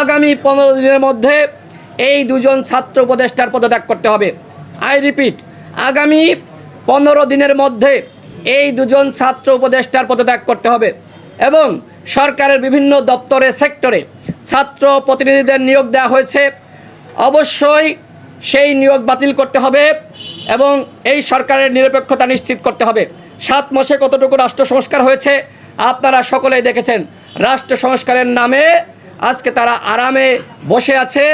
আগামী পনেরো দিনের মধ্যে এই দুজন ছাত্র উপদেষ্টার পদত্যাগ করতে হবে। আই রিপিট আগামী পনেরো দিনের মধ্যে এই দুজন ছাত্র উপদেষ্টার পদত্যাগ করতে হবে এবং সরকারের বিভিন্ন দপ্তরে, সেক্টরে ছাত্র প্রতিনিধিদের নিয়োগ দেওয়া হয়েছে। অবশ্যই সেই নিয়োগ বাতিল করতে হবে এবং এই সরকারের নিরপেক্ষতা নিশ্চিত করতে হবে। সাত মাসে কতটুকু রাষ্ট্র সংস্কার হয়েছে আপনারা সকলেই দেখেছেন। রাষ্ট্র সংস্কারের নামে আজকে তারা আরামে বসে আছে,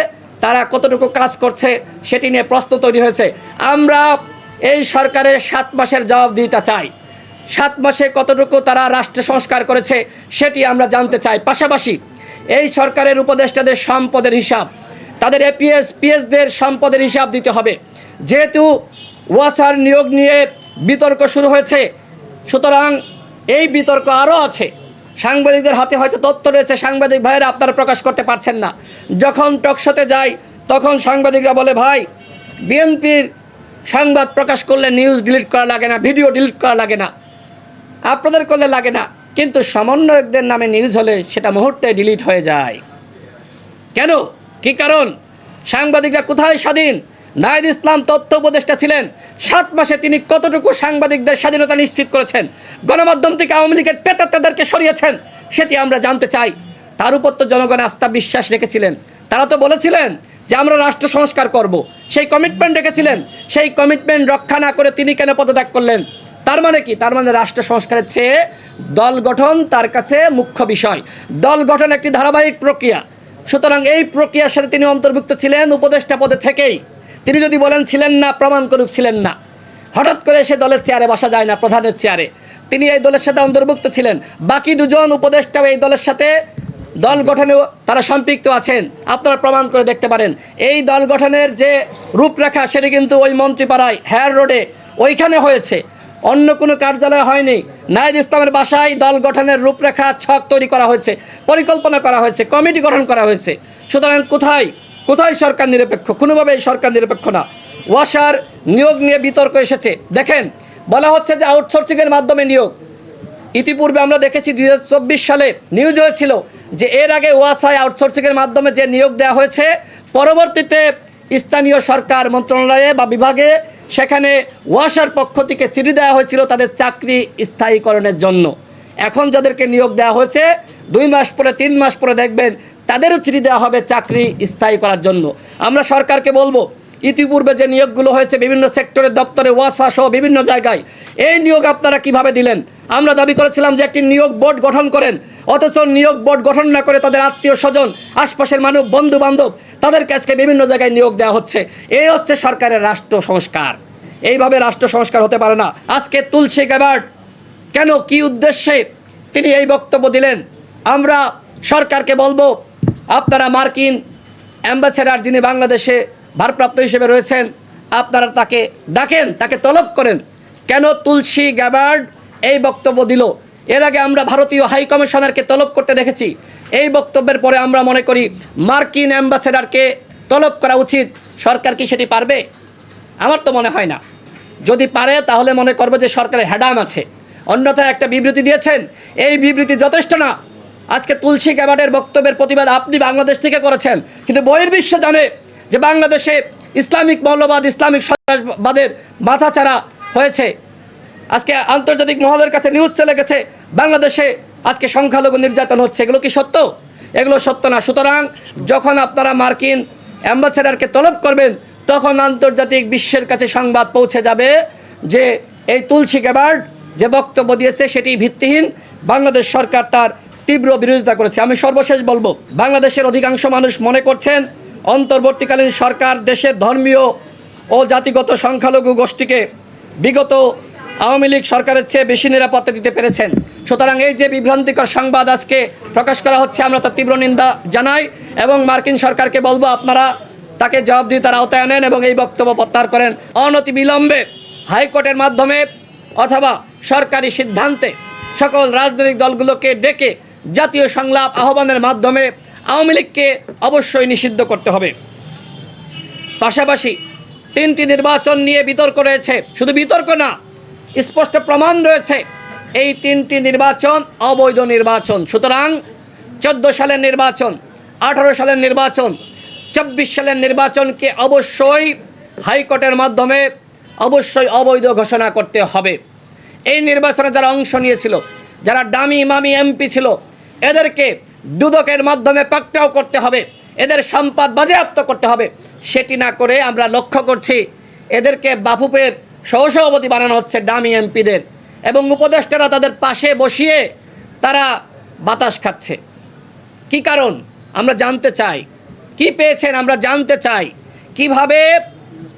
তারা কতটুকু কাজ করছে সেটি নিয়ে প্রশ্ন তৈরি হয়েছে। আমরা এই সরকারের সাত মাসের জবাবদিহিতা চাই। সাত মাসে কতটুকু তারা রাষ্ট্র সংস্কার করেছে সেটি আমরা জানতে চাই। পাশাপাশি এই সরকারের উপদেষ্টাদের সম্পদের হিসাব, তাদের এপিএস, পিএসদের সম্পদের হিসাব দিতে হবে। যেহেতু ওয়াসার নিয়োগ নিয়ে বিতর্ক শুরু হয়েছে, সুতরাং এই বিতর্ক আরও আছে। সাংবাদিকদের হাতে হয়তো তথ্য রয়েছে, সাংবাদিক ভাইয়েরা আপনারা প্রকাশ করতে পারছেন না। যখন টকশোতে যাই, তখন সাংবাদিকরা বলে, ভাই, বিএনপির সংবাদ প্রকাশ করলে নিউজ ডিলিট করা লাগে না ভিডিও ডিলিট করা লাগে না। আপনাদের করলে লাগে না। কিন্তু সমন্বয়কদের নামে নিউজ হলে সেটা মুহূর্তে ডিলিট হয়ে যায়। কেন? কি কারণ? সাংবাদিকরা কোথায় স্বাধীন? নাহিদ ইসলাম তথ্য উপদেষ্টা ছিলেন। সাত মাসে তিনি কতটুকু সাংবাদিকদের স্বাধীনতা নিশ্চিত করেছেন? গণমাধ্যম থেকে আওয়ামী লীগের পেতাত্তাদেরকে সরিয়েছেন? সেটি আমরা জানতে চাই। তার উপর তো জনগণ আস্থা বিশ্বাস রেখেছিলেন। তারা তো বলেছিলেন যে আমরা রাষ্ট্র সংস্কার করব। সেই কমিটমেন্ট রেখেছিলেন। সেই কমিটমেন্ট রক্ষা না করে তিনি কেন পদত্যাগ করলেন? তার মানে কি? তার মানে রাষ্ট্র সংস্কারের চেয়ে দল গঠন তার কাছে মুখ্য বিষয়। দল গঠন একটি ধারাবাহিক প্রক্রিয়া। সুতরাং এই প্রক্রিয়ার সাথে তিনি অন্তর্ভুক্ত ছিলেন উপদেষ্টা পদে থেকেই। তিনি যদি বলেন, ছিলেন না, প্রমাণ করুক, ছিলেন না। হঠাৎ করে সে দলের চেয়ারে বসা যায় না, প্রধানের চেয়ারে। তিনি এই দলের সাথে অন্তর্ভুক্ত ছিলেন। বাকি দুজন উপদেষ্টাও এই দলের সাথে দল গঠনেও তারা সম্পৃক্ত আছেন। আপনারা প্রমাণ করে দেখতে পারেন। এই দল গঠনের যে রূপরেখা, সেটি কিন্তু ওই মন্ত্রীপাড়ায়, হেয়ার রোডে ওইখানে হয়েছে। অন্য কোনো কার্যালয় হয়নি। নাইদ ইসলামের বাসায় দল গঠনের রূপরেখা, ছক তৈরি করা হয়েছে, পরিকল্পনা করা হয়েছে, কমিটি গঠন করা হয়েছে। সুতরাং কোথায় কোথায় সরকার নিরপেক্ষ? কোনোভাবেই সরকার নিরপেক্ষ না। ওয়াসার নিয়োগ নিয়ে বিতর্ক এসেছে। দেখেন, বলা হচ্ছে যে আউটসোর্সিংয়ের মাধ্যমে নিয়োগ। ইতিপূর্বে আমরা দেখেছি দু হাজার চব্বিশ সালে নিউজ হয়েছিল যে এর আগে ওয়াসায় আউটসোর্সিংয়ের মাধ্যমে যে নিয়োগ দেওয়া হয়েছে, পরবর্তীতে স্থানীয় সরকার মন্ত্রণালয়ে বা বিভাগে সেখানে ওয়াসার পক্ষ থেকে চিঠি দেওয়া হয়েছিল তাদের চাকরি স্থায়ীকরণের জন্য। এখন যাদেরকে নিয়োগ দেওয়া হয়েছে, দুই মাস পরে, তিন মাস পরে দেখবেন তাদেরও চিঠি দেওয়া হবে চাকরি স্থায়ী করার জন্য। আমরা সরকারকে বলব, ইতিপূর্বে যে নিয়োগগুলো হয়েছে বিভিন্ন সেক্টরের দপ্তরে, ওয়াসা সহ বিভিন্ন জায়গায়, এই নিয়োগ আপনারা কীভাবে দিলেন? আমরা দাবি করেছিলাম যে একটি নিয়োগ বোর্ড গঠন করেন, অথচ নিয়োগ বোর্ড গঠন না করে তাদের আত্মীয় স্বজন, আশপাশের মানুষ বন্ধু বান্ধব তাদেরকে আজকে বিভিন্ন জায়গায় নিয়োগ দেওয়া হচ্ছে। এই হচ্ছে সরকারের রাষ্ট্র সংস্কার। এইভাবে রাষ্ট্র সংস্কার হতে পারে না। আজকে তুলসী গ্যাবার্ড কেন, কি উদ্দেশ্যে তিনি এই বক্তব্য দিলেন? আমরা সরকারকে বলব আপনারা মার্কিন অ্যাম্বাসেডার যিনি বাংলাদেশে ভারপ্রাপ্ত হিসেবে রয়েছেন, আপনারা তাকে ডাকেন, তাকে তলব করেন। কেন তুলসী গ্যাবার্ড এই বক্তব্য দিল? এর আগে আমরা ভারতীয় হাই কমিশনারকে তলব করতে দেখেছি। এই বক্তব্যের পরে আমরা মনে করি মার্কিন অ্যাম্বাসেডারকে তলব করা উচিত। সরকার কি সেটি পারবে? আমার তো মনে হয় না। যদি পারে, তাহলে মনে করব যে সরকারের হ্যাডাম আছে। অন্যথায় একটা বিবৃতি দিয়েছেন। এই বিবৃতি যথেষ্ট না। আজকে তুলসী গ্যাবার্ডের বক্তব্যের প্রতিবাদ আপনি বাংলাদেশ থেকে করেছেন। কিন্তু বহির্বিশ্ব জানে যে বাংলাদেশে ইসলামিক মৌলবাদ, ইসলামিক সন্ত্রাসবাদের মাথাচাড়া হয়েছে। আজকে আন্তর্জাতিক মহলের কাছে নিউজ চলে গেছে, বাংলাদেশে আজকে সংখ্যালঘু নির্যাতন হচ্ছে। এগুলো কি সত্য? এগুলো সত্য না। সুতরাং যখন আপনারা মার্কিন অ্যাম্বাসেডারকে তলব করবেন, তখন আন্তর্জাতিক বিশ্বের কাছে সংবাদ পৌঁছে যাবে যে এই তুলসী গ্যাবার্ড যে বক্তব্য দিয়েছে সেটি ভিত্তিহীন। বাংলাদেশ সরকার তার তীব্র বিরোধিতা করেছে। আমি সর্বশেষ বলব, বাংলাদেশের অধিকাংশ মানুষ মনে করছেন, অন্তর্বর্তীকালীন সরকার দেশের ধর্মীয় ও জাতিগত সংখ্যালঘু গোষ্ঠীকে বিগত আওয়ামী লীগ সরকারের চেয়ে বেশি নিরাপত্তা দিতে পেরেছেন। সুতরাং এই যে বিভ্রান্তিকর সংবাদ আজকে প্রকাশ করা হচ্ছে, আমরা তার তীব্র নিন্দা জানাই এবং মার্কিন সরকারকে বলব, আপনারা তাকে জবাবদিহিতার আওতায় আনেন এবং এই বক্তব্য প্রত্যাহার করেন। অনতি বিলম্বে হাইকোর্টের মাধ্যমে অথবা সরকারি সিদ্ধান্তে সকল রাজনৈতিক দলগুলোকে ডেকে জাতীয় সংলাপ আহ্বানের মাধ্যমে আওয়ামী লীগকে অবশ্যই নিষিদ্ধ করতে হবে। পাশাপাশি তিনটি নির্বাচন নিয়ে বিতর্ক রয়েছে। শুধু বিতর্ক না, স্পষ্ট প্রমাণ রয়েছে, এই তিনটি নির্বাচন অবৈধ নির্বাচন। সুতরাং চোদ্দ সালের নির্বাচন, আঠারো সালের নির্বাচন চব্বিশ সালের নির্বাচনকে অবশ্যই হাইকোর্টের মাধ্যমে অবশ্যই অবৈধ ঘোষণা করতে হবে। এই নির্বাচনে যারা অংশ নিয়েছিল, যারা ডামি মামি এমপি ছিল এদেরকে দুদকের মাধ্যমে পাকটাও করতে হবে, এদের সম্পদ বাজেয়াপ্ত করতে হবে। সেটি না করে আমরা লক্ষ্য করছি এদেরকে বাফুপের সহসভাপতি বানানো হচ্ছে ডামি এমপিদের এবং উপদেষ্টারা তাদের পাশে বসিয়ে তারা বাতাস খাচ্ছে। কি কারণ? আমরা জানতে চাই। কি পেয়েছেন? আমরা জানতে চাই। কীভাবে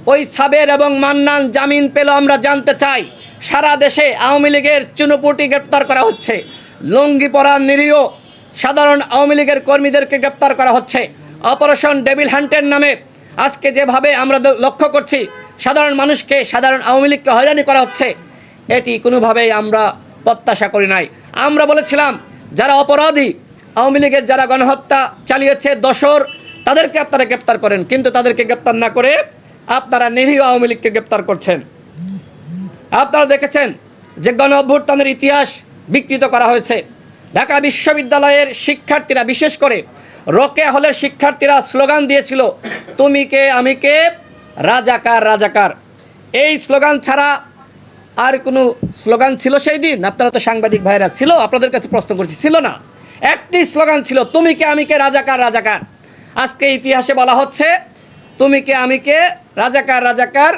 ওই সাবের এবং মান্নান জামিন পেল আমরা জানতে চাই। সারা দেশে আওয়ামী লীগের চুনোপুটি গ্রেপ্তার করা হচ্ছে। লুঙ্গি পরা নিরীহ সাধারণ আওয়ামী লীগের কর্মীদেরকে গ্রেপ্তার করা হচ্ছে। অপারেশন ডেভিল হান্টের নামে আজকে যেভাবে আমরা লক্ষ্য করছি, সাধারণ মানুষকে, সাধারণ আওয়ামী লীগকে হয়রানি করা হচ্ছে, এটি কোনোভাবেই আমরা প্রত্যাশা করি নাই। আমরা বলেছিলাম, যারা অপরাধী, আওয়ামী লীগের যারা গণহত্যা চালিয়েছে দশর তাদেরকে আপনারা গ্রেপ্তার করেন, কিন্তু তাদেরকে গ্রেপ্তার না করে আপনারা নিরীহ আওয়ামী লীগকে গ্রেপ্তার করছেন। আপনারা দেখেছেন যে গণ অভ্যুত্থানের ইতিহাস বিকৃত করা হয়েছে। ঢাকা বিশ্ববিদ্যালয়ের শিক্ষার্থীরা, বিশেষ করে রকে হলের শিক্ষার্থীরা স্লোগান দিয়েছিল, তুমি কে, আমি কে? রাজাকার রাজাকার। এই স্লোগান ছাড়া আর কোনো স্লোগান ছিল সেই দিন? আপনারা তো সাংবাদিক ভাইরা ছিল, আপনাদের কাছে প্রশ্ন করছি, ছিল না। একটি স্লোগান ছিল, তুমি কে, আমি কে? রাজাকার রাজাকার। আজকে ইতিহাসে বলা হচ্ছে, তুমি কে, আমি কে? রাজাকার রাজাকার।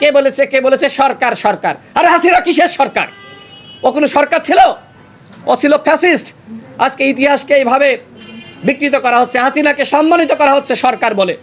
কে বলেছে কে বলেছে? সরকার সরকার। আরে হাসিনা কিসের সরকার? ও কোনো সরকার ছিল? ও ছিল ফ্যাসিস্ট আজকে ইতিহাসকে এইভাবে বিকৃত করা হচ্ছে, হাসিনাকে সম্মানিত করা হচ্ছে সরকার বলে।